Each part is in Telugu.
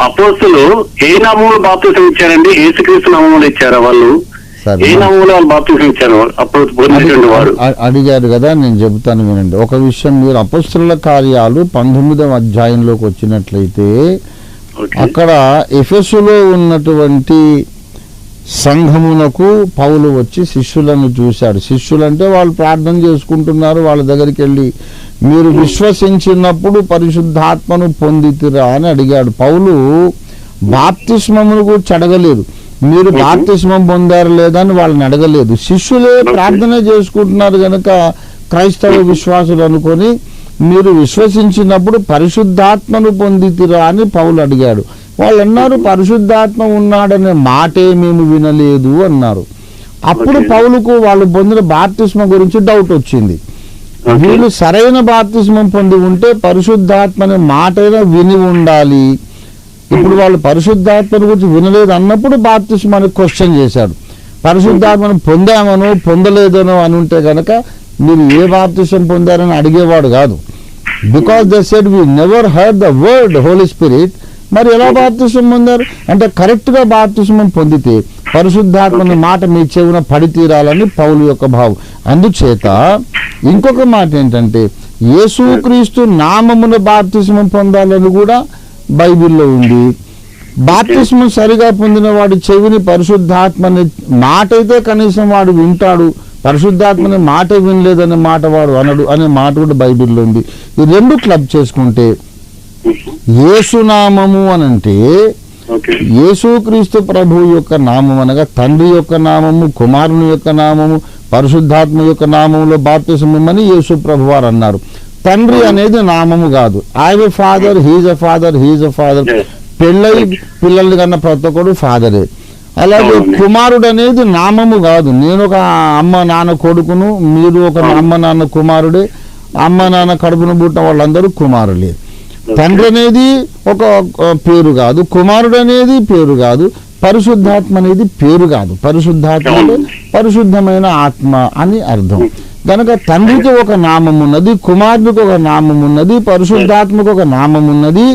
అపోస్తులు ఏ నామంలో బాప్తిసం ఇచ్చారండి? ఏసుక్రీస్తు నామంలో ఇచ్చారా వాళ్ళు? ఏ నామంలో వాళ్ళు బాప్తిసం ఇచ్చారు? అప్పుడు వారు. అడి- అడిగారు కదా నేను చెబుతాను వినండి. ఒక విషయం మీరు అపస్తుల కార్యాలు పంతొమ్మిదవ అధ్యాయంలోకి వచ్చినట్లయితే. అక్కడ ఎఫెసులో ఉన్నటువంటి సంఘమునకు పౌలు వచ్చి శిష్యులను చూశాడు. శిష్యులంటే వాళ్ళు ప్రార్థన చేసుకుంటున్నారు వాళ్ళ దగ్గరికి వెళ్ళి మీరు విశ్వసించినప్పుడు పరిశుద్ధాత్మను పొందితిరా అని అడిగాడు. పౌలు బాప్తిస్మమును కూడా అడగలేదు మీరు బాప్తిస్మం పొందారు లేదా అని వాళ్ళని అడగలేదు. శిష్యులే ప్రార్థన చేసుకుంటున్నారు గనక క్రైస్తవ విశ్వాసులు అనుకొని మీరు విశ్వసించినప్పుడు పరిశుద్ధాత్మను పొందితిరా అని పౌలు అడిగాడు. వాళ్ళు అన్నారు పరిశుద్ధాత్మ ఉన్నాడనే మాటే మేము వినలేదు అన్నారు. అప్పుడు. పౌలుకు వాళ్ళు పొందిన బాప్తిస్మ గురించి డౌట్ వచ్చింది. వీళ్ళు సరైన బాప్తిజమం పొంది ఉంటే పరిశుద్ధాత్మ అనే మాటైనా విని ఉండాలి. ఇప్పుడు వాళ్ళు పరిశుద్ధాత్మను గురించి వినలేదు అన్నప్పుడు బాప్తిస్మాన్ని క్వశ్చన్ చేశాడు. పరిశుద్ధాత్మను పొందామనో పొందలేదనో అని ఉంటే గనక మీరు ఏ బాప్తిజం పొందారని అడిగేవాడు కాదు. Because they said we never heard the word holy spirit మరి ఎలా బాప్తిసం పొందారు? అంటే కరెక్ట్గా బాప్తిసం పొందితే పరిశుద్ధాత్మని మాట మీ చెవున పడి తీరాలని పౌలు యొక్క భావం. అందుచేత ఇంకొక మాట ఏంటంటే యేసుక్రీస్తు నామమున బాప్తిసం పొందాలని కూడా బైబిల్లో ఉంది. బాప్తిస్మం సరిగా పొందిన వాడి చెవిని పరిశుద్ధాత్మని మాట అయితే కనీసం వాడు వింటాడు. పరిశుద్ధాత్మని మాట వినలేదనే మాట వాడు అనడు అనే మాట కూడా బైబిల్లో ఉంది. ఈ రెండు క్లబ్ చేసుకుంటే యేసునామము అని అంటే యేసుక్రీస్తు ప్రభు యొక్క నామం అనగా తండ్రి యొక్క నామము కుమారుని యొక్క నామము పరిశుద్ధాత్మ యొక్క నామంలో బాప్తిసమని యేసు ప్రభు వారు అన్నారు. తండ్రి అనేది నామము కాదు. A father is a father is a father. పెళ్ళై పిల్లలు కన్నా ప్రతి ఒక్కడు ఫాదరే. అలాగే. కుమారుడు అనేది నామము కాదు. నేను ఒక అమ్మ నాన్న కొడుకును మీరు ఒక. అమ్మ నాన్న కుమారుడే. అమ్మ నాన్న కడుపున పుట్టిన వాళ్ళందరూ కుమారులే. తండ్రి అనేది ఒక పేరు కాదు కుమారుడు అనేది పేరు కాదు పరిశుద్ధాత్మ అనేది పేరు కాదు. పరిశుద్ధాత్మ అంటే పరిశుద్ధమైన ఆత్మ అని అర్థం. కనుక తండ్రికి ఒక నామం ఉన్నది కుమారుడికి ఒక నామం ఉన్నది పరిశుద్ధాత్మకు ఒక నామం ఉన్నది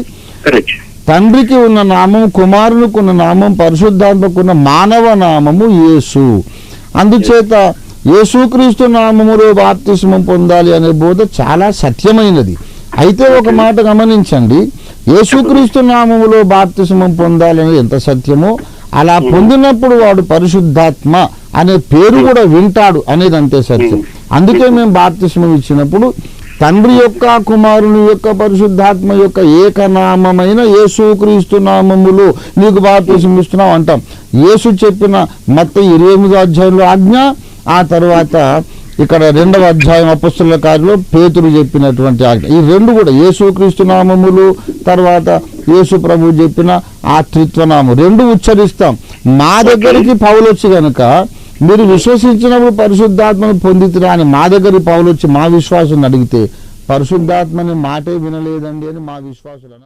తండ్రికి ఉన్న నామం కుమారునికి ఉన్న నామం పరిశుద్ధాత్మకు ఉన్న మానవ నామము యేసు. అందుచేత యేసుక్రీస్తు నామములో బాప్తిస్మం పొందాలి అనే బోధ చాలా సత్యమైనది. అయితే ఒక మాట గమనించండి. యేసుక్రీస్తు నామములో బాప్తిస్మం పొందాలి అనేది ఎంత సత్యమో అలా పొందినప్పుడు వాడు పరిశుద్ధాత్మ అనే పేరు కూడా వింటాడు అనేది అంతే సత్యం. అందుకే మేము బాప్తిస్మం ఇచ్చినప్పుడు తండ్రి యొక్క కుమారుని యొక్క పరిశుద్ధాత్మ యొక్క ఏకనామమైన యేసుక్రీస్తు నామములో నీకు బాప్తిసం ఇస్తున్నాం అంటాం. యేసు చెప్పిన మత్త ఇరవై ఎనిమిదో అధ్యాయంలో ఆజ్ఞ ఆ తర్వాత ఇక్కడ రెండవ అధ్యాయం అపస్తుల కార్యలో పేతులు చెప్పినటువంటి ఆజ్ఞ. ఈ రెండు కూడా యేసుక్రీస్తు నామములు తర్వాత యేసు ప్రభు చెప్పిన ఆ త్రిత్వనామం. రెండు ఉచ్చరిస్తాం. మా దగ్గరికి పౌలు వచ్చి కనుక మీరు విశ్వసించినప్పుడు పరిశుద్ధాత్మను పొందితురా అని మా దగ్గర పౌలు వచ్చి మా విశ్వాసం అడిగితే పరిశుద్ధాత్మని మాటే వినలేదండి అని మా విశ్వాసులు